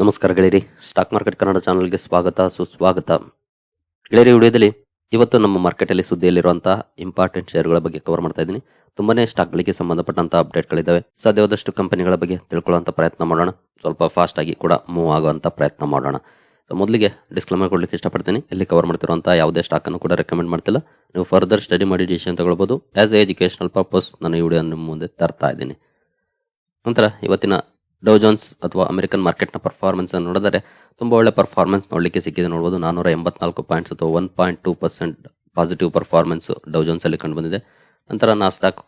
ನಮಸ್ಕಾರ ಗೆಳೆಯರಿ. Stock market Kannada ಚಾನಲ್ಗೆ ಸ್ವಾಗತ, ಸುಸ್ವಾಗತ. ಗೆಳೆಯರಿ ವಿಡಿಯೋದಲ್ಲಿ ಇವತ್ತು ನಮ್ಮ ಮಾರ್ಕೆಟಲ್ಲಿ ಸುದ್ದಿಯಲ್ಲಿರುವಂತಹ ಇಂಪಾರ್ಟೆಂಟ್ ಶೇರ್ಗಳ ಬಗ್ಗೆ ಕವರ್ ಮಾಡ್ತಾ ಇದ್ದೀನಿ. ತುಂಬಾನೇ ಸ್ಟಾಕ್ಗಳಿಗೆ ಸಂಬಂಧಪಟ್ಟಂತಹ ಅಪ್ಡೇಟ್ಗಳಿದ್ದಾವೆ ಸಾಧ್ಯವಾದಷ್ಟು ಕಂಪನಿಗಳ ಬಗ್ಗೆ ತಿಳ್ಕೊಳ್ಳುವಂಥ ಪ್ರಯತ್ನ ಮಾಡೋಣ. ಸ್ವಲ್ಪ ಫಾಸ್ಟ್ ಆಗಿ ಕೂಡ ಮೂವ್ ಆಗುವಂತ ಪ್ರಯತ್ನ ಮಾಡೋಣ. ಮೊದಲಿಗೆ ಡಿಸ್ಕ್ಲೇಮರ್ ಕೊಡ್ಲಿಕ್ಕೆ ಇಷ್ಟಪಡ್ತೀನಿ. ಇಲ್ಲಿ ಕವರ್ ಮಾಡ್ತಿರುವಂತಹ ಯಾವುದೇ ಸ್ಟಾಕ್ ಅನ್ನು ಕೂಡ ರೆಕಮೆಂಡ್ ಮಾಡ್ತಿಲ್ಲ. ನೀವು ಫರ್ದರ್ ಸ್ಟಡಿ ಮಾಡಿ ಡಿಸಿಷನ್ ತಗೊಳ್ಬಹುದು ಆಸ್ ಎ ಎಜುಕೇಶನಲ್ ಪರ್ಪಸ್ ನಾನು ಈ ವಿಡಿಯೋ ನಿಮ್ಮ ಮುಂದೆ ತರ್ತಾ ಇದ್ದೀನಿ. ನಂತರ ಇವತ್ತಿನ ಡೌ ಅಥವಾ ಅಮೆರಿಕನ್ ಮಾರ್ಕೆಟ್ನ ಪರ್ಫಾರ್ಮೆನ್ಸ್ ಅನ್ನು ನೋಡಿದರೆ ತುಂಬ ಒಳ್ಳೆ ಪರ್ಫಾರ್ಮೆನ್ಸ್ ನೋಡಲಿಕ್ಕೆ ಸಿಕ್ಕಿದೆ. ನೋಡ್ಬೋದು ನಾನೂರ ಎಂಬತ್ನಾಲ್ಕು ಪಾಯಿಂಟ್ಸ್ ಅಥವಾ one point two percent positive performance Dow ಜೋನ್ಸಲ್ಲಿ ಕಂಡು ಬಂದಿದೆ ನಂತರ ನಾಸ್ಟಾಕ್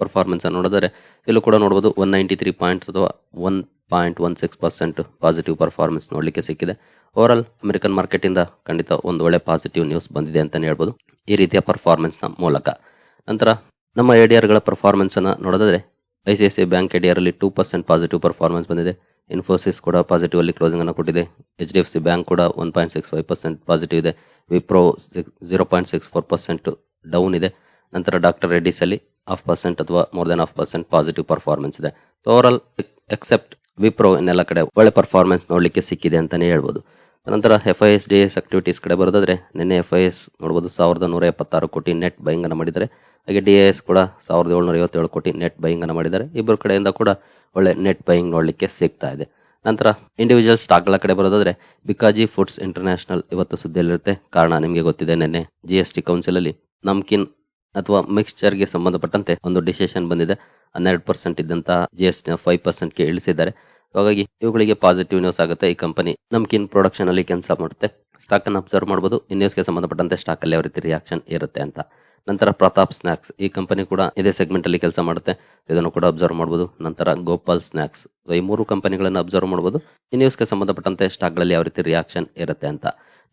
ಪರ್ಫಾರ್ಮೆನ್ಸ್ ಅನ್ನು ನೋಡಿದರೆ ಇಲ್ಲೂ ಕೂಡ ನೋಡ್ಬೋದು ಒನ್ ನೈಂಟಿ ತ್ರೀ ಪಾಯಿಂಟ್ಸ್ ಅಥವಾ one point one six percent positive performance ನೋಡಲಿಕ್ಕೆ ಸಿಕ್ಕಿದೆ. ಓವರ್ ಆಲ್ ಅಮೆರಿಕನ್ ಮಾರ್ಕೆಟಿಂದ ಖಂಡಿತ ಒಂದು ಒಳ್ಳೆ ಪಾಸಿಟಿವ್ ನ್ಯೂಸ್ ಬಂದಿದೆ ಅಂತಲೇ ಹೇಳ್ಬೋದು. ಈ ರೀತಿಯ ಪರ್ಫಾರ್ಮೆನ್ಸ್ನ ಮೂಲಕ. ನಂತರ ನಮ್ಮ ಎ ಡಿ ಆರ್ಗಳ ಪರ್ಫಾರ್ಮೆನ್ಸನ್ನು ನೋಡಿದ್ರೆ I C I C bank ಎಡಿಯರಲ್ಲಿ two percent positive performance ಬಂದಿದೆ. ಇನ್ಫೋಸಿಸ್ ಕೂಡ ಪಾಸಿಟಿವ್ ಅಲ್ಲಿ ಕ್ಲೋಸಿಂಗ್ ಅನ್ನು ಕೊಟ್ಟಿದೆ. H D F C bank ಕೂಡ one point six five percent positive ಇದೆ. Wipro zero point six four percent down ಇದೆ. ನಂತರ ಡಾಕ್ಟರ್ ರೆಡ್ಡಿಸ್ ಅಲ್ಲಿ ಹಾಫ್ ಪರ್ಸೆಂಟ್ ಅಥವಾ more than half percent positive performance ಇದೆ. ಓವರ್ ಆಲ್ ಎಕ್ಸೆಪ್ಟ್ ವಿಪ್ರೋ ಇನ್ನೆಲ್ಲ ಕಡೆ ಒಳ್ಳೆ ಪರ್ಫಾರ್ಮೆನ್ಸ್ ನೋಡಲಿಕ್ಕೆ ಸಿಕ್ಕಿದೆ ಅಂತಲೇ ಹೇಳ್ಬೋದು. ನಂತರ F I S D S activities ಕಡೆ ಬರೋದಾದ್ರೆ, ನಿನ್ನೆ ಎಫ್ ಐ ಎಸ್ ನೋಡ್ಬೋದು. ಸಾವಿರದ ನೂರ ಎಪ್ಪತ್ತಾರು ಕೋಟಿ ನೆಟ್ ಬೈಂಗನ್ನು ಮಾಡಿದರೆ ಹಾಗೆ ಡಿ ಎಸ್ ಕೂಡ ಸಾವಿರದ ಏಳ್ನೂರ ಐವತ್ತೇಳು ಕೋಟಿ ನೆಟ್ ಬೈಯಿಂಗ್ ಅನ್ನು ಮಾಡಿದ್ದಾರೆ. ಇಬ್ಬರು ಕಡೆಯಿಂದ ಕೂಡ ಒಳ್ಳೆ ನೆಟ್ ಬೈಯಿಂಗ್ ನೋಡಲಿಕ್ಕೆ ಸಿಗ್ತಾ ಇದೆ. ನಂತರ ಇಂಡಿವಿಜುವಲ್ ಸ್ಟಾಕ್ಗಳ ಕಡೆ ಬರೋದಾದ್ರೆ ಬಿಕಾಜಿ ಫುಡ್ಸ್ ಇಂಟರ್ನ್ಯಾಷನಲ್ ಇವತ್ತು ಸುದ್ದಿಯಲ್ಲಿರುತ್ತೆ. ಕಾರಣ ನಿಮಗೆ ಗೊತ್ತಿದೆ, ನಿನ್ನೆ ಜಿ ಎಸ್ ಟಿ ಕೌನ್ಸಿಲ್ ಅಲ್ಲಿ ನಮ್ಕಿನ್ ಅಥವಾ ಮಿಕ್ಸ್ಚರ್ಗೆ ಸಂಬಂಧಪಟ್ಟಂತೆ ಒಂದು ಡಿಸಿಷನ್ ಬಂದಿದೆ. ಹನ್ನೆರಡು ಪರ್ಸೆಂಟ್ ಇದ್ದಂತಹ ಜಿ ಎಸ್ ಟಿನ ಫೈವ್ ಪರ್ಸೆಂಟ್ಗೆ ಇಳಿಸಿದ್ದಾರೆ. ಹಾಗಾಗಿ ಇವುಗಳಿಗೆ ಪಾಸಿಟಿವ್ ನ್ಯೂಸ್ ಆಗುತ್ತೆ. ಈ ಕಂಪನಿ ನಮ್ಕಿನ್ ಪ್ರೊಡಕ್ಷನ್ ಅಲ್ಲಿ ಕೆಲಸ ಮಾಡುತ್ತೆ. ಸ್ಟಾಕ್ ಅನ್ನು ಅಬ್ಸರ್ವ್ ಮಾಡಬಹುದು ಈ ನ್ಯೂಸ್ಗೆ ಸಂಬಂಧಪಟ್ಟಂತೆ ಸ್ಟಾಕ್ ಅಲ್ಲಿ ಯಾವ ರೀತಿ ರಿಯಾಕ್ಷನ್ ಇರುತ್ತೆ ಅಂತ. ನಂತರ ಪ್ರತಾಪ್ ಸ್ನಾಕ್ಸ್. ಈ ಕಂಪನಿ ಕೂಡ ಇದೇ ಸೆಗ್ಮೆಂಟ್ ಅಲ್ಲಿ ಕೆಲಸ ಮಾಡುತ್ತೆ. ಇದನ್ನು ಕೂಡ ಅಬ್ಸರ್ವ್ ಮಾಡಬಹುದು ನಂತರ ಗೋಪಾಲ್ ಸ್ನಾಕ್ಸ್. ಈ ಮೂರು ಕಂಪನಿಗಳನ್ನು ಅಬ್ಸರ್ವ್ ಮಾಡಬಹುದು ಈ ನ್ಯೂಸ್ಗೆ ಸಂಬಂಧಪಟ್ಟಂತೆ ಸ್ಟಾಕ್ಗಳಲ್ಲಿ ಯಾವ ರೀತಿ ರಿಯಾಕ್ಷನ್ ಇರುತ್ತೆ ಅಂತ.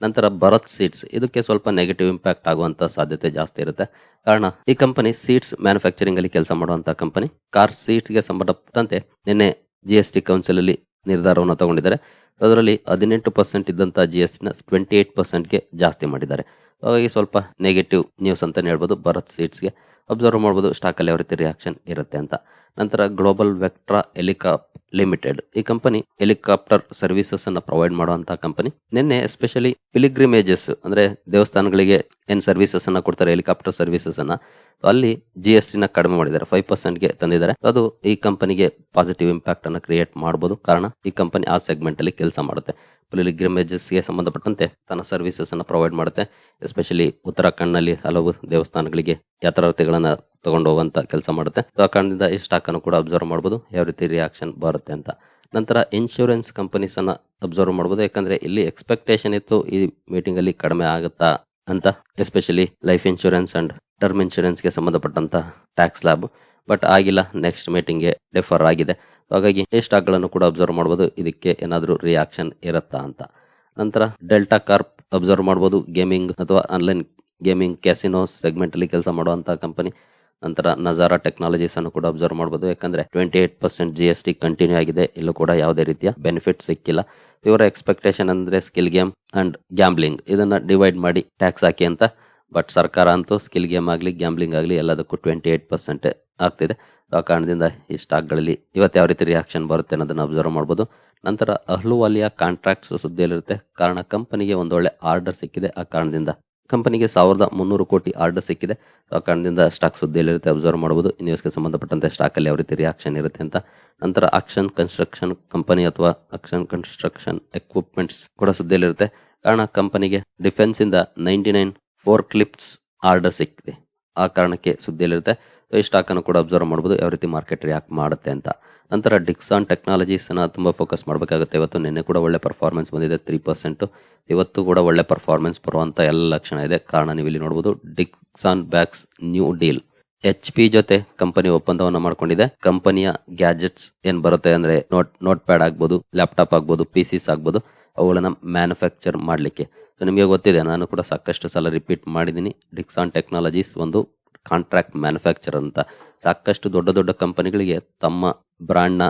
ನಂತರ ಭರತ್ ಸೀಡ್ಸ್ ಇದಕ್ಕೆ ಸ್ವಲ್ಪ ನೆಗೆಟಿವ್ ಇಂಪ್ಯಾಕ್ಟ್ ಆಗುವಂತ ಸಾಧ್ಯತೆ ಜಾಸ್ತಿ ಇರುತ್ತೆ. ಕಾರಣ, ಈ ಕಂಪನಿ ಸೀಟ್ಸ್ ಮ್ಯಾನುಫ್ಯಾಕ್ಚರಿಂಗ್ ಅಲ್ಲಿ ಕೆಲಸ ಮಾಡುವಂತ ಕಂಪನಿ ಕಾರ್ ಸೀಟ್ಸ್ಗೆ ಸಂಬಂಧಪಟ್ಟಂತೆ ನಿನ್ನೆ ಜಿ ಎಸ್ ಟಿ ಕೌನ್ಸಿಲ್ ಅಲ್ಲಿ ನಿರ್ಧಾರವನ್ನು ತಗೊಂಡಿದ್ದಾರೆ. ಅದರಲ್ಲಿ ಹದಿನೆಂಟು ಪರ್ಸೆಂಟ್ ಇದ್ದಂತಹ ಜಿ ಎಸ್ ಟಿನ ಟ್ವೆಂಟಿ ಏಟ್ ಪರ್ಸೆಂಟ್ಗೆ ಜಾಸ್ತಿ ಮಾಡಿದ್ದಾರೆ. ಹಾಗಾಗಿ ಸ್ವಲ್ಪ ನೆಗೆಟಿವ್ ನ್ಯೂಸ್ ಅಂತಲೇ ಹೇಳ್ಬೋದು. ಭರತ್ ಸೀಟ್ಸ್ಗೆ ಅಬ್ಸರ್ವ್ ಮಾಡ್ಬೋದು. ಸ್ಟಾಕಲ್ಲಿ ಯಾವ ರೀತಿ ರಿಯಾಕ್ಷನ್ ಇರುತ್ತೆ ಅಂತ. ನಂತರ ಗ್ಲೋಬಲ್ ವೆಕ್ಟ್ರಾ ಎಲಿಕಾಪ್ ಲಿಮಿಟೆಡ್ ಈ ಕಂಪನಿ ಹೆಲಿಕಾಪ್ಟರ್ ಸರ್ವಿಸಸ್ ಅನ್ನ ಪ್ರೊವೈಡ್ ಮಾಡುವಂತಹ ಕಂಪನಿ ನಿನ್ನೆ ಎಸ್ಪೆಷಲಿ ಪಿಲಿಗ್ರಿಮೇಜಸ್ ಅಂದ್ರೆ ದೇವಸ್ಥಾನಗಳಿಗೆ ಏನ್ ಸರ್ವಿಸಸ್ ಅನ್ನ ಕೊಡ್ತಾರೆ? ಹೆಲಿಕಾಪ್ಟರ್ ಸರ್ವಿಸಸ್ ಅನ್ನ. ಅಲ್ಲಿ ಜಿ ಎಸ್ ಟಿನ ಕಡಿಮೆ ಮಾಡಿದ್ದಾರೆ. ಫೈವ್ ಪರ್ಸೆಂಟ್ಗೆ ತಂದಿದ್ದಾರೆ. ಅದು ಈ ಕಂಪನಿಗೆ ಪಾಸಿಟಿವ್ ಇಂಪ್ಯಾಕ್ಟ್ ಅನ್ನ ಕ್ರಿಯೇಟ್ ಮಾಡಬಹುದು ಕಾರಣ ಈ ಕಂಪನಿ ಆ ಸೆಗ್ಮೆಂಟ್ ಅಲ್ಲಿ ಕೆಲಸ ಮಾಡುತ್ತೆ. ಪಿಲಿಗ್ರಿಮೇಜಸ್ಗೆ ಸಂಬಂಧಪಟ್ಟಂತೆ ತನ್ನ ಸರ್ವಿಸಸ್ ಅನ್ನ ಪ್ರೊವೈಡ್ ಮಾಡುತ್ತೆ. ಎಸ್ಪೆಷಲಿ ಉತ್ತರಾಖಂಡ್ನಲ್ಲಿ ಹಲವು ದೇವಸ್ಥಾನಗಳಿಗೆ ಯಾತ್ರಾರ್ಥಿಗಳನ್ನು ತಗೊಂಡು ಹೋಗುವಂತ ಕೆಲಸ ಮಾಡುತ್ತೆ. ಉತ್ತರಾಖಂಡದಿಂದ ಆ ಕಾರಣದಿಂದ ಈ ಸ್ಟಾಕ್ ಅನ್ನು ಕೂಡ ಅಬ್ಸರ್ವ್ ಮಾಡಬಹುದು ಯಾವ ರೀತಿ ರಿಯಾಕ್ಷನ್ ಬರುತ್ತೆ ಅಂತ. ನಂತರ ಇನ್ಶೂರೆನ್ಸ್ ಕಂಪನೀಸ್ ಅನ್ನ ಅಬ್ಸರ್ವ್ ಮಾಡಬಹುದು ಯಾಕಂದ್ರೆ ಇಲ್ಲಿ ಎಕ್ಸ್ಪೆಕ್ಟೇಷನ್ ಇತ್ತು ಈ ಮೀಟಿಂಗ್ ಅಲ್ಲಿ ಕಡಿಮೆ ಆಗುತ್ತಾ ಅಂತ. Especially life insurance and term ಇನ್ಶೂರೆನ್ಸ್ಗೆ ಸಂಬಂಧಪಟ್ಟಂತ ಟ್ಯಾಕ್ಸ್ ಲ್ಯಾಬ್ ಬಟ್ ಆಗಿಲ್ಲ ನೆಕ್ಸ್ಟ್ ಮೀಟಿಂಗ್ಗೆ ಡೆಫರ್ ಆಗಿದೆ. ಹಾಗಾಗಿ ಈ ಸ್ಟಾಕ್ಗಳನ್ನು ಕೂಡ ಅಬ್ಸರ್ವ್ ಮಾಡಬಹುದು ಇದಕ್ಕೆ ಏನಾದರೂ ರಿಯಾಕ್ಷನ್ ಇರುತ್ತಾ ಅಂತ. ನಂತರ ಡೆಲ್ಟಾ ಕಾರ್ಪ್ ಅಬ್ಸರ್ವ್ ಮಾಡಬಹುದು ಗೇಮಿಂಗ್ ಅಥವಾ ಆನ್ಲೈನ್ ಗೇಮಿಂಗ್ ಕ್ಯಾಸಿನೋ ಸೆಗ್ಮೆಂಟಲ್ಲಿ ಕೆಲಸ ಮಾಡುವಂಥ ಕಂಪನಿ ನಂತರ ನಜಾರಾ ಟೆಕ್ನಾಲಜೀಸ್ ಅನ್ನು ಕೂಡ ಅಬ್ಸರ್ವ್ ಮಾಡಬಹುದು ಯಾಕಂದ್ರೆ twenty eight percent G S T continue ಆಗಿದೆ. ಇಲ್ಲೂ ಕೂಡ ಯಾವುದೇ ರೀತಿಯ ಬೆನಿಫಿಟ್ ಸಿಕ್ಕಿಲ್ಲ. ಇವರ ಎಕ್ಸ್ಪೆಕ್ಟೇಷನ್ ಅಂದ್ರೆ ಸ್ಕಿಲ್ ಗೇಮ್ ಅಂಡ್ ಗ್ಯಾಂಬ್ಲಿಂಗ್ ಇದನ್ನ ಡಿವೈಡ್ ಮಾಡಿ ಟ್ಯಾಕ್ಸ್ ಹಾಕಿ ಅಂತ. ಬಟ್ ಸರ್ಕಾರ ಅಂತೂ ಸ್ಕಿಲ್ ಗೇಮ್ ಆಗಲಿ ಗ್ಯಾಂಬ್ಲಿಂಗ್ ಆಗಲಿ ಎಲ್ಲದಕ್ಕೂ ಟ್ವೆಂಟಿ ಏಟ್ ಪರ್ಸೆಂಟ್ ಆಗ್ತಿದೆ. ಆ ಕಾರಣದಿಂದ ಈ ಸ್ಟಾಕ್ಗಳಲ್ಲಿ ಇವತ್ತು ಯಾವ ರೀತಿ ರಿಯಾಕ್ಷನ್ ಬರುತ್ತೆ ಅನ್ನೋದನ್ನು ಅಬ್ಸರ್ವ್ ಮಾಡ್ಬೋದು. ನಂತರ ಅಹ್ಲುವಾಲಿಯಾ ಕಾಂಟ್ರಾಕ್ಟ್ಸ್ ಸುದ್ದಿಯಲ್ಲಿರುತ್ತೆ. ಕಾರಣ ಕಂಪನಿಗೆ ಒಂದೊಳ್ಳೆ ಆರ್ಡರ್ ಸಿಕ್ಕಿದೆ. ಆ ಕಾರಣದಿಂದ ಕಂಪನಿಗೆ ಸಾವಿರದ ಮುನ್ನೂರು ಕೋಟಿ ಆರ್ಡರ್ ಸಿಕ್ಕಿದೆ. ಆ ಕಾರಣದಿಂದ ಸ್ಟಾಕ್ ಸುದ್ದಿಯಲ್ಲಿರುತ್ತೆ ಅಬ್ಸರ್ವ್ ಮಾಡಬಹುದು ನ್ಯೂಸ್ಗೆ ಸಂಬಂಧಪಟ್ಟಂತೆ ಸ್ಟಾಕಲ್ಲಿ ಯಾವ ರೀತಿ ರಿಯಾಕ್ಷನ್ ಇರುತ್ತೆ ಅಂತ. ನಂತರ ಆಕ್ಷನ್ ಕನ್ಸ್ಟ್ರಕ್ಷನ್ ಕಂಪನಿ ಅಥವಾ ಆಕ್ಷನ್ ಕನ್ಸ್ಟ್ರಕ್ಷನ್ ಎಕ್ವಿಪ್ಮೆಂಟ್ಸ್ ಕೂಡ ಸುದ್ದಿಯಲ್ಲಿರುತ್ತೆ. ಕಾರಣ ಕಂಪನಿಗೆ ಡಿಫೆನ್ಸ್ ಇಂದ ninety nine four clips order ಸಿಕ್ಕಿದೆ. ಆ ಕಾರಣಕ್ಕೆ ಸುದ್ದಿಯಲ್ಲಿರುತ್ತೆ. ಈ ಸ್ಟಾಕ್ ಅನ್ನು ಕೂಡ ಅಬ್ಸರ್ವ್ ಮಾಡಬಹುದು ಯಾವ ರೀತಿ ಮಾರ್ಕೆಟ್ ರಿಯಾಕ್ಟ್ ಮಾಡುತ್ತೆ ಅಂತ. ನಂತರ ಡಿಕ್ಸಾನ್ ಟೆಕ್ನಾಲಜೀಸ್ ಅನ್ನ ತುಂಬಾ ಫೋಕಸ್ ಮಾಡಬೇಕಾಗುತ್ತೆ. ಇವತ್ತು ನಿನ್ನೆ ಕೂಡ ಒಳ್ಳೆ ಪರ್ಫಾರ್ಮೆನ್ಸ್ ಬಂದಿದೆ ತ್ರೀ ಪರ್ಸೆಂಟು ಇವತ್ತು ಕೂಡ ಒಳ್ಳೆ ಪರ್ಫಾರ್ಮೆನ್ಸ್ ಬರುವಂತ ಎಲ್ಲ ಲಕ್ಷಣ ಇದೆ. ಕಾರಣ ನೀವು ಇಲ್ಲಿ ನೋಡಬಹುದು Dixon bags new deal H P ಜೊತೆ ಕಂಪನಿ ಒಪ್ಪಂದವನ್ನು ಮಾಡಿಕೊಂಡಿದೆ. ಕಂಪನಿಯ ಗ್ಯಾಜೆಟ್ಸ್ ಏನ್ ಬರುತ್ತೆ ಅಂದ್ರೆ ನೋಟ್ ನೋಟ್ ಪ್ಯಾಡ್ ಆಗ್ಬೋದು ಲ್ಯಾಪ್ಟಾಪ್ ಆಗ್ಬೋದು ಪಿಸಿಸ್ ಆಗ್ಬೋದು, ಅವುಗಳನ್ನ ಮ್ಯಾನುಫ್ಯಾಕ್ಚರ್ ಮಾಡಲಿಕ್ಕೆ. ಸೊ ನಿಮಗೆ ಗೊತ್ತಿದೆ, ನಾನು ಕೂಡ ಸಾಕಷ್ಟು ಸಲ ರಿಪೀಟ್ ಮಾಡಿದ್ದೀನಿ ಡಿಕ್ಸಾನ್ ಟೆಕ್ನಾಲಜೀಸ್ ಒಂದು ಕಾಂಟ್ರಾಕ್ಟ್ ಮ್ಯಾನುಫ್ಯಾಕ್ಚರ್ ಅಂತ. ಸಾಕಷ್ಟು ದೊಡ್ಡ ದೊಡ್ಡ ಕಂಪನಿಗಳಿಗೆ ತಮ್ಮ ಬ್ರ್ಯಾಂಡ್ನ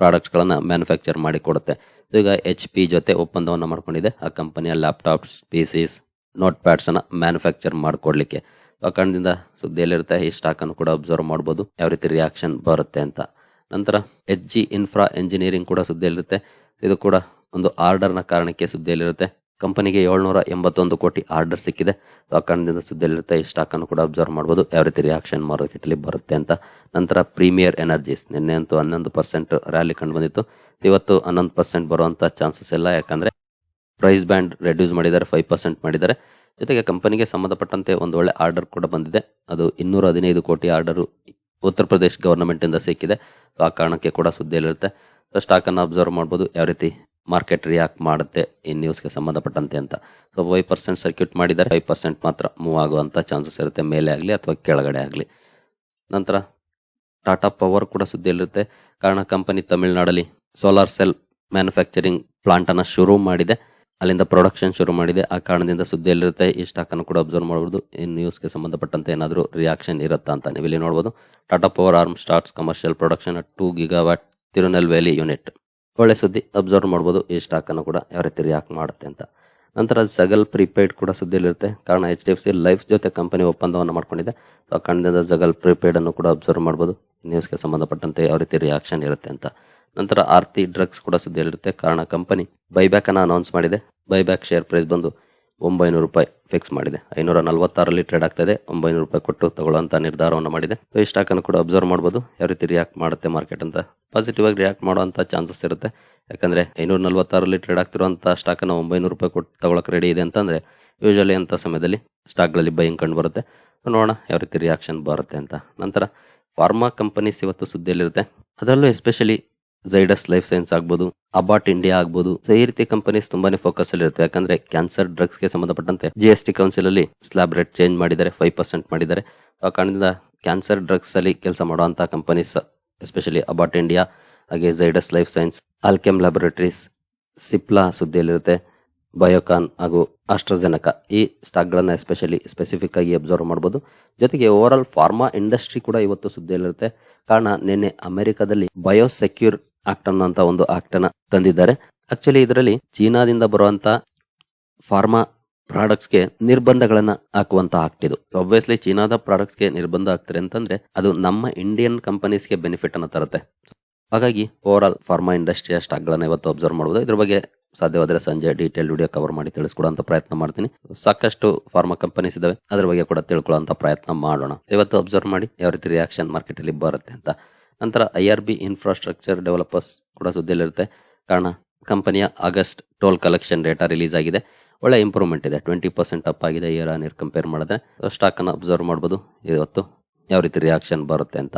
ಪ್ರಾಡಕ್ಟ್ಸ್ಗಳನ್ನು ಮ್ಯಾನುಫ್ಯಾಕ್ಚರ್ ಮಾಡಿ ಕೊಡುತ್ತೆ. ಈಗ ಎಚ್ ಪಿ ಜೊತೆ ಒಪ್ಪಂದವನ್ನು ಮಾಡ್ಕೊಂಡಿದೆ. ಆ ಕಂಪನಿಯ ಲ್ಯಾಪ್ಟಾಪ್ಸ್ ಪಿಸಿಸ್ ನೋಟ್ ಪ್ಯಾಡ್ಸನ್ನು ಮ್ಯಾನುಫ್ಯಾಕ್ಚರ್ ಮಾಡಿಕೊಡ್ಲಿಕ್ಕೆ. ಆ ಕಾರಣದಿಂದ ಸುದ್ದಿಯಲ್ಲಿರುತ್ತೆ, ಈ ಸ್ಟಾಕ್ ಅನ್ನು ಕೂಡ ಅಬ್ಸರ್ವ್ ಮಾಡ್ಬೋದು. ಯಾವ ರೀತಿ ರಿಯಾಕ್ಷನ್ ಬರುತ್ತೆ ಅಂತ. ನಂತರ ಎಚ್ ಜಿ ಇನ್ಫ್ರಾ ಎಂಜಿನಿಯರಿಂಗ್ ಕೂಡ ಸುದ್ದಿಯಲ್ಲಿರುತ್ತೆ. ಇದು ಕೂಡ ಒಂದು ಆರ್ಡರ್ನ ಕಾರಣಕ್ಕೆ ಸುದ್ದಿಯಲ್ಲಿರುತ್ತೆ. ಕಂಪನಿಗೆ ಏಳ್ನೂರ ಎಂಬತ್ತೊಂದು ಕೋಟಿ ಆರ್ಡರ್ ಸಿಕ್ಕಿದೆ. ಆ ಕಾರಣದಿಂದ ಸುದ್ದಿಯಲ್ಲಿರುತ್ತೆ ಈ ಸ್ಟಾಕ್ ಅನ್ನು ಕೂಡ ಅಬ್ಸರ್ವ್ ಮಾಡಬಹುದು ಯಾವ ರೀತಿ ರಿಯಾಕ್ಷನ್ ಮಾರ್ಕೆಟ್ ಅಲ್ಲಿ ಬರುತ್ತೆ ಅಂತ. ನಂತರ ಪ್ರೀಮಿಯರ್ ಎನರ್ಜೀಸ್ ನಿನ್ನೆ ಅಂತೂ ಹನ್ನೊಂದು ಪರ್ಸೆಂಟ್ ರ್ಯಾಲಿ ಕಂಡು ಬಂದಿತ್ತು. ಇವತ್ತು ಹನ್ನೊಂದು ಪರ್ಸೆಂಟ್ ಬರುವಂಥ ಚಾನ್ಸಸ್ ಇಲ್ಲ. ಯಾಕಂದ್ರೆ ಪ್ರೈಸ್ ಬ್ಯಾಂಡ್ ರೆಡ್ಯೂಸ್ ಮಾಡಿದ್ದಾರೆ ಫೈವ್ ಪರ್ಸೆಂಟ್ ಮಾಡಿದ್ದಾರೆ. ಜೊತೆಗೆ ಕಂಪನಿಗೆ ಸಂಬಂಧಪಟ್ಟಂತೆ ಒಂದು ಒಳ್ಳೆ ಆರ್ಡರ್ ಕೂಡ ಬಂದಿದೆ. ಅದು ಇನ್ನೂರ ಹದಿನೈದು ಕೋಟಿ ಆರ್ಡರ್ ಉತ್ತರ ಪ್ರದೇಶ್ ಗವರ್ನಮೆಂಟ್ ಇಂದ ಸಿಕ್ಕಿದೆ. ಆ ಕಾರಣಕ್ಕೆ ಕೂಡ ಸುದ್ದಿಯಲ್ಲಿರುತ್ತೆ. ಸ್ಟಾಕನ್ನು ಅಬ್ಸರ್ವ್ ಮಾಡ್ಬೋದು. ಯಾವ ರೀತಿ ಮಾರ್ಕೆಟ್ ರಿಯಾಕ್ಟ್ ಮಾಡುತ್ತೆ, ಈ ನ್ಯೂಸ್ಗೆ ಸಂಬಂಧಪಟ್ಟಂತೆ ಅಂತ. ಸೊ ಫೈವ್ ಪರ್ಸೆಂಟ್ ಸರ್ಕ್ಯೂಟ್ ಮಾಡಿದರೆ ಫೈವ್ ಪರ್ಸೆಂಟ್ ಮಾತ್ರ ಮೂವ್ ಆಗುವಂಥ ಚಾನ್ಸಸ್ ಇರುತ್ತೆ, ಮೇಲೆ ಆಗಲಿ ಅಥವಾ ಕೆಳಗಡೆ ಆಗಲಿ. ನಂತರ ಟಾಟಾ ಪವರ್ ಕೂಡ ಸುದ್ದಿಯಲ್ಲಿರುತ್ತೆ. ಕಾರಣ ಕಂಪನಿ ತಮಿಳುನಾಡಲ್ಲಿ ಸೋಲಾರ್ ಸೆಲ್ ಮ್ಯಾನುಫ್ಯಾಕ್ಚರಿಂಗ್ ಪ್ಲಾಂಟನ್ನು ಶುರು ಮಾಡಿದೆ. ಅಲ್ಲಿಂದ ಪ್ರೊಡಕ್ಷನ್ ಶುರು ಮಾಡಿದೆ. ಆ ಕಾರಣದಿಂದ ಸುದ್ದಿಯಲ್ಲಿರುತ್ತೆ. ಈ ಸ್ಟಾಕ್ ಅನ್ನು ಕೂಡ ಅಬ್ಸರ್ವ್ ಮಾಡಬಹುದು ಈ ನ್ಯೂಸ್ಗೆ ಸಂಬಂಧಪಟ್ಟಂತೆ ಏನಾದರೂ ರಿಯಾಕ್ಷನ್ ಇರುತ್ತಾ ಅಂತ ನೀವು ಇಲ್ಲಿ ನೋಡಬಹುದು Tata Power arm starts commercial production two gigawatt Tirunelveli unit ಒಳ್ಳೆ ಸುದ್ದಿ ಅಬ್ಸರ್ವ್ ಮಾಡ್ಬೋದು, ಈ ಸ್ಟಾಕ್ ಅನ್ನು ಕೂಡ ಯಾವ ರೀತಿ ರಿಯಾಕ್ಟ್ ಮಾಡುತ್ತೆ ಅಂತ. ನಂತರ ಜಗಲ್ ಪ್ರಿಪೇಯ್ಡ್ ಕೂಡ ಸುದ್ದಿಯಲ್ಲಿರುತ್ತೆ. ಕಾರಣ H D F C life ಜೊತೆ ಕಂಪನಿ ಒಪ್ಪಂದವನ್ನು ಮಾಡ್ಕೊಂಡಿದೆ. ಆ ಕಾರಣದಿಂದ ಜಗಲ್ ಪ್ರಿಪೇಡ್ ಅನ್ನು ಕೂಡ ಅಬ್ಸರ್ವ್ ಮಾಡ್ಬೋದು. ನ್ಯೂಸ್ಗೆ ಸಂಬಂಧಪಟ್ಟಂತೆ ಯಾವ ರೀತಿ ರಿಯಾಕ್ಷನ್ ಇರುತ್ತೆ ಅಂತ. ನಂತರ ಆರ್ತಿ ಡ್ರಗ್ಸ್ ಕೂಡ ಸುದ್ದಿಯಲ್ಲಿರುತ್ತೆ. ಕಾರಣ ಕಂಪನಿ ಬೈಬ್ಯಾಕ್ ಅನ್ನು ಅನೌನ್ಸ್ ಮಾಡಿದೆ. ಬೈಬ್ಯಾಕ್ ಶೇರ್ ಪ್ರೈಸ್ ಬಂದು ಒಂಬೈನೂರು ರೂಪಾಯಿ ಫಿಕ್ಸ್ ಮಾಡಿದೆ. ಐನೂರ ನಲವತ್ತಾರಲ್ಲಿ ಟ್ರೇಡ್ ಆಗ್ತಾ ಇದೆ ಒಂಬೈನೂರು ರೂಪಾಯಿ ಕೊಟ್ಟು ತಗೊಳ್ಳುವಂತ ನಿರ್ಧಾರವನ್ನು ಮಾಡಿದೆ. ಸೊ ಈ ಸ್ಟಾಕ್ ಅನ್ನು ಕೂಡ ಅಬ್ಸರ್ವ್ ಮಾಡಬಹುದು ಯಾವ ರೀತಿ ರಿಯಾಕ್ಟ್ ಮಾಡುತ್ತೆ ಮಾರ್ಕೆಟ್ ಅಂತ. ಪಾಸಿಟಿವ್ ಆಗಿ ರಿಯಾಕ್ಟ್ ಮಾಡುವಂತ ಚಾನ್ಸಸ್ ಇರುತ್ತೆ. ಯಾಕಂದ್ರೆ ಐನೂರ ನಲವತ್ತಾರಲ್ಲಿ ಟ್ರೇಡ್ ಆಗ್ತಿರುವಂಥ ಸ್ಟಾಕ್ ಅನ್ನು ಒಂಬೈನೂರು ರೂಪಾಯಿ ಕೊಟ್ಟು ತಗೊಳಕ್ ರೆಡಿ ಇದೆ ಅಂತಂದ್ರೆ ಯೂಶಲಿ ಅಂತ ಸಮಯದಲ್ಲಿ ಸ್ಟಾಕ್ಗಳಲ್ಲಿ ಬೈಯಿಂಗ್ ಕಂಡು ಬರುತ್ತೆ. ನೋಡೋಣ ಯಾವ ರೀತಿ ರಿಯಾಕ್ಷನ್ ಬರುತ್ತೆ ಅಂತ. ನಂತರ ಫಾರ್ಮಾ ಕಂಪನೀಸ್ ಇವತ್ತು ಸುದ್ದಿಯಲ್ಲಿರುತ್ತೆ. ಅದರಲ್ಲೂ ಎಸ್ಪೆಷಲಿ ಝೈಡಸ್ ಲೈಫ್ ಸೈನ್ಸ್ ಆಗ್ಬೋದು ಅಬಾಟ್ ಇಂಡಿಯಾ ಆಗ್ಬೋದು. ಸೊ ಈ ರೀತಿ ಕಂಪನೀಸ್ ತುಂಬಾನೇ ಫೋಕಸ್ ಅಲ್ಲಿ ಇರುತ್ತೆ. ಯಾಕಂದ್ರೆ ಕ್ಯಾನ್ಸರ್ ಡ್ರಗ್ಸ್ಗೆ ಸಂಬಂಧಪಟ್ಟಂತೆ ಜಿ ಎಸ್ ಟಿ ಕೌನ್ಸಿಲ್ ಅಲ್ಲಿ ಸ್ಲಾಬ್ ರೇಟ್ ಚೇಂಜ್ ಮಾಡಿದ್ದಾರೆ ಫೈವ್ ಪರ್ಸೆಂಟ್ ಮಾಡಿದ್ದಾರೆ. ಆ ಕಾರಣದಿಂದ ಕ್ಯಾನ್ಸರ್ ಡ್ರಗ್ಸ್ ಅಲ್ಲಿ ಕೆಲಸ ಮಾಡುವಂತಹ ಕಂಪನೀಸ್ ಎಸ್ಪೆಷಲಿ ಅಬಾಟ್ ಇಂಡಿಯಾ ಹಾಗೆ Zydus Life Science Alkem Laboratories Cipla ಸುದ್ದಿಯಲ್ಲಿರುತ್ತೆ Biocon ಹಾಗೂ ಆಸ್ಟ್ರಜೆನಕ ಈ ಸ್ಟಾಕ್ ಗಳನ್ನ ಎಸ್ಪೆಷಲಿ ಸ್ಪೆಸಿಫಿಕ್ ಆಗಿ ಅಬ್ಸರ್ವ್ ಮಾಡಬಹುದು ಜೊತೆಗೆ ಓವರ್ ಆಲ್ ಫಾರ್ಮಾ ಇಂಡಸ್ಟ್ರಿ ಕೂಡ ಇವತ್ತು ಸುದ್ದಿಯಲ್ಲಿರುತ್ತೆ. ಕಾರಣ, ನಿನ್ನೆ ಅಮೆರಿಕದಲ್ಲಿ ಬಯೋಸೆಕ್ಯೂರ್ ಆಕ್ಟ್ ಅನ್ನುವಂತ ಒಂದು ಆಕ್ಟ್ ಅನ್ನ ತಂದಿದ್ದಾರೆ. ಆಕ್ಚುಲಿ ಇದರಲ್ಲಿ ಚೀನಾದಿಂದ ಬರುವಂತ ಫಾರ್ಮಾ ಪ್ರಾಡಕ್ಟ್ಸ್ಗೆ ನಿರ್ಬಂಧಗಳನ್ನ ಹಾಕುವಂತ ಆಕ್ಟ್ ಇದು. ಒಬ್ವಿಯಸ್ಲಿ ಚೀನಾದ ಪ್ರಾಡಕ್ಟ್ಸ್ಗೆ ನಿರ್ಬಂಧ ಆಗ್ತಾರೆ ಅಂತಂದ್ರೆ ಅದು ನಮ್ಮ ಇಂಡಿಯನ್ ಕಂಪನೀಸ್ಗೆ ಬೆನಿಫಿಟ್ ಅನ್ನ ತರುತ್ತೆ. ಹಾಗಾಗಿ ಓವರ್ ಆಲ್ ಫಾರ್ಮಾ ಇಂಡಸ್ಟ್ರಿಯ ಸ್ಟಾಕ್ ಗಳನ್ನ ಇವತ್ತು ಅಬ್ಸರ್ವ್ ಮಾಡಬಹುದು ಇದ್ರ ಬಗ್ಗೆ ಸಾಧ್ಯವಾದರೆ ಸಂಜೆ ಡೀಟೇಲ್ ವಿಡಿಯೋ ಕವರ್ ಮಾಡಿ ತಿಳಿಸ್ಕೊಡುವಂತ ಪ್ರಯತ್ನ ಮಾಡ್ತೀನಿ. ಸಾಕಷ್ಟು ಫಾರ್ಮಾ ಕಂಪನೀಸ್ ಇದಾವೆ. ಅದ್ರ ಬಗ್ಗೆ ಕೂಡ ತಿಳ್ಕೊಳ್ಳುವಂತ ಪ್ರಯತ್ನ ಮಾಡೋಣ. ಇವತ್ತು ಅಬ್ಸರ್ವ್ ಮಾಡಿ ಯಾವ ರೀತಿ ರಿಯಾಕ್ಷನ್ ಮಾರ್ಕೆಟ್ ಅಲ್ಲಿ ಬರುತ್ತೆ ಅಂತ ನಂತರ I R B infrastructure developers ಕೂಡ ಸುದ್ದಿಯಲ್ಲಿರುತ್ತೆ. ಕಾರಣ, ಕಂಪನಿಯ August toll collection data release ಆಗಿದೆ. ಒಳ್ಳೆ ಇಂಪ್ರೂವ್ಮೆಂಟ್ ಇದೆ. ಟ್ವೆಂಟಿ ಪರ್ಸೆಂಟ್ ಅಪ್ ಆಗಿದೆ. ಇಯರ್ ಆನ್ ಇಯರ್ ಕಂಪೇರ್ ಮಾಡಿದ್ರೆ. ಸ್ಟಾಕ್ ಅನ್ನು ಅಬ್ಸರ್ವ್ ಮಾಡಬಹುದು ಇವತ್ತು ಯಾವ ರೀತಿ ರಿಯಾಕ್ಷನ್ ಬರುತ್ತೆ ಅಂತ.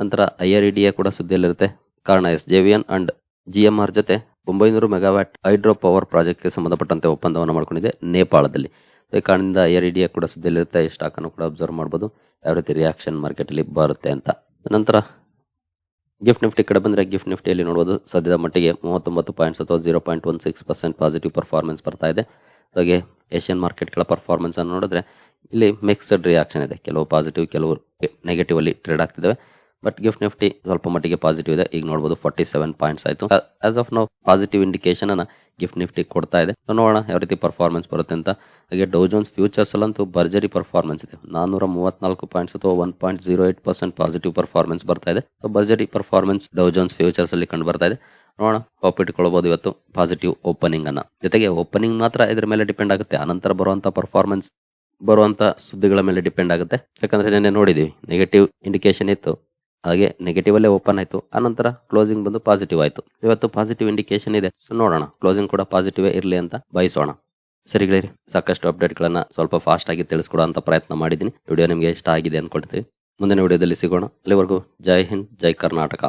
ನಂತರ I R E D A ಕೂಡ ಸುದ್ದಿಯಲ್ಲಿರುತ್ತೆ. ಕಾರಣ S J V N and G M R ಜೊತೆ ಒಂಬೈನೂರು ಮೆಗಾವ್ಯಾಟ್ ಹೈಡ್ರೋ ಪವರ್ ಪ್ರಾಜೆಕ್ಟ್ಗೆ ಸಂಬಂಧಪಟ್ಟಂತೆ ಒಪ್ಪಂದವನ್ನು ಮಾಡ್ಕೊಂಡಿದೆ ನೇಪಾಳದಲ್ಲಿ. ಈ ಕಾರಣದಿಂದ I R E D A ಕೂಡ ಸುದ್ದಿಯಲ್ಲಿರುತ್ತೆ. ಈ ಸ್ಟಾಕ್ ಅನ್ನು ಕೂಡ ಅಬ್ಸರ್ವ್ ಮಾಡಬಹುದು ಯಾವ ರೀತಿ ರಿಯಾಕ್ಷನ್ ಮಾರ್ಕೆಟ್ ಅಲ್ಲಿ ಬರುತ್ತೆ ಅಂತ. ನಂತರ ಗಿಫ್ಟ್ ನಿಫ್ಟಿ ಕಡೆ ಬಂದರೆ ಗಿಫ್ಟ್ ನಿಫ್ಟಿಯಲ್ಲಿ ನೋಡಬಹುದು ಸದ್ಯದ ಮಟ್ಟಿಗೆ ಮೂವತ್ತೊಂಬತ್ತು ಪಾಯಿಂಟ್ಸ್ ಅಥವಾ zero point one six percent positive performance ಬರ್ತಾ ಇದೆ. ಹಾಗೆ ಏಷ್ಯನ್ ಮಾರ್ಕೆಟ್ಗಳ ಪರ್ಫಾರ್ಮೆನ್ಸ್ ಅನ್ನು ನೋಡಿದ್ರೆ ಇಲ್ಲಿ ಮಿಕ್ಸ್ಡ್ ರಿಯಾಕ್ಷನ್ ಇದೆ. ಕೆಲವು ಪಾಸಿಟಿವ್ ಕೆಲವು ನೆಗೆಟಿವಲ್ಲಿ ಟ್ರೇಡ್ ಆಗ್ತಿದ್ದಾವೆ. ಬಟ್ ಗಿಫ್ಟ್ ನಿಫ್ಟಿ ಸ್ವಲ್ಪ ಮಟ್ಟಿಗೆ ಪಾಸಿಟಿವ್ ಇದೆ. ಈಗ ನೋಡಬಹುದು ಫಾರ್ಟಿ ಸೆವೆನ್ ಪಾಯಿಂಟ್ಸ್ ಆಯಿತು as of now positive indication ಅನ್ನ ಗಿಫ್ಟ್ ನಿಫ್ಟಿ ಕೊಡ್ತಾ ಇದೆ. ನೋಡೋಣ ಯಾವ ರೀತಿ ಪರ್ಫಾರ್ಮೆನ್ಸ್ ಬರುತ್ತೆ ಅಂತ. ಹಾಗೆ ಡೌಜೋನ್ಸ್ ಫ್ಯೂಚರ್ಸ್ ಅಲ್ಲಂತೂ ಭರ್ಜರಿ ಪರ್ಫಾರ್ಮೆನ್ಸ್ ಇದೆ. ನಾನೂರ ಮೂವತ್ನಾಲ್ಕು ಪಾಯಿಂಟ್ಸ್ ಅಥವಾ one point zero eight percent positive performance ಬರ್ತಾ ಇದೆ. ಭರ್ಜರಿ ಪರ್ಫಾರ್ಮೆನ್ಸ್ ಡೌಜೋನ್ಸ್ ಫ್ಯೂಚರ್ಸ್ ಅಲ್ಲಿ ಕಂಡು ಬರ್ತಾ ಇದೆ. ನೋಡೋಣ ಹೋಪ್ ಇಟ್ಕೊಳ್ಬಹುದು ಇವತ್ತು ಪಾಸಿಟಿವ್ ಓಪನಿಂಗ್ ಅನ್ನ. ಜೊತೆಗೆ ಓಪನಿಂಗ್ ಮಾತ್ರ ಇದ್ರ ಮೇಲೆ ಡಿಪೆಂಡ್ ಆಗುತ್ತೆ. ಅನಂತರ ಬರುವಂತ ಪರ್ಫಾರ್ಮೆನ್ಸ್ ಬರುವಂತ ಸುದ್ದಿಗಳ ಮೇಲೆ ಡಿಪೆಂಡ್ ಆಗುತ್ತೆ. ಯಾಕಂದ್ರೆ ನೆನ್ನೆ ನೋಡಿದೀವಿ ನೆಗೆಟಿವ್ ಇಂಡಿಕೇಶನ್ ಇತ್ತು. ಹಾಗೆ ನೆಗೆಟಿವ್ ಅಲ್ಲೇ ಓಪನ್ ಆಯ್ತು. ಆನಂತರ ಕ್ಲೋಸಿಂಗ್ ಬಂದು ಪಾಸಿಟಿವ್ ಆಯ್ತು. ಇವತ್ತು ಪಾಸಿಟಿವ್ ಇಂಡಿಕೇಶನ್ ಇದೆ. ಸೊ ನೋಡೋಣ. ಕ್ಲೋಸಿಂಗ್ ಕೂಡ ಪಾಸಿಟಿವ್ ಇರಲಿ ಅಂತ ಬಯಸೋಣ. ಸರಿ ಗೆಳೆಯರಿ, ಸಾಕಷ್ಟು ಅಪ್ಡೇಟ್ ಗಳನ್ನ ಸ್ವಲ್ಪ ಫಾಸ್ಟ್ ಆಗಿ ತಿಳಿಸ್ಕೊಡುವಂತ ಪ್ರಯತ್ನ ಮಾಡಿದ್ದೀನಿ. ವಿಡಿಯೋ ನಿಮಗೆ ಇಷ್ಟ ಆಗಿದೆ ಅಂದ್ಕೊಳ್ತೀವಿ. ಮುಂದಿನ ವಿಡಿಯೋದಲ್ಲಿ ಸಿಗೋಣ. ಅಲ್ಲಿವರೆಗೂ ಜೈ ಹಿಂದ್, ಜೈ ಕರ್ನಾಟಕ.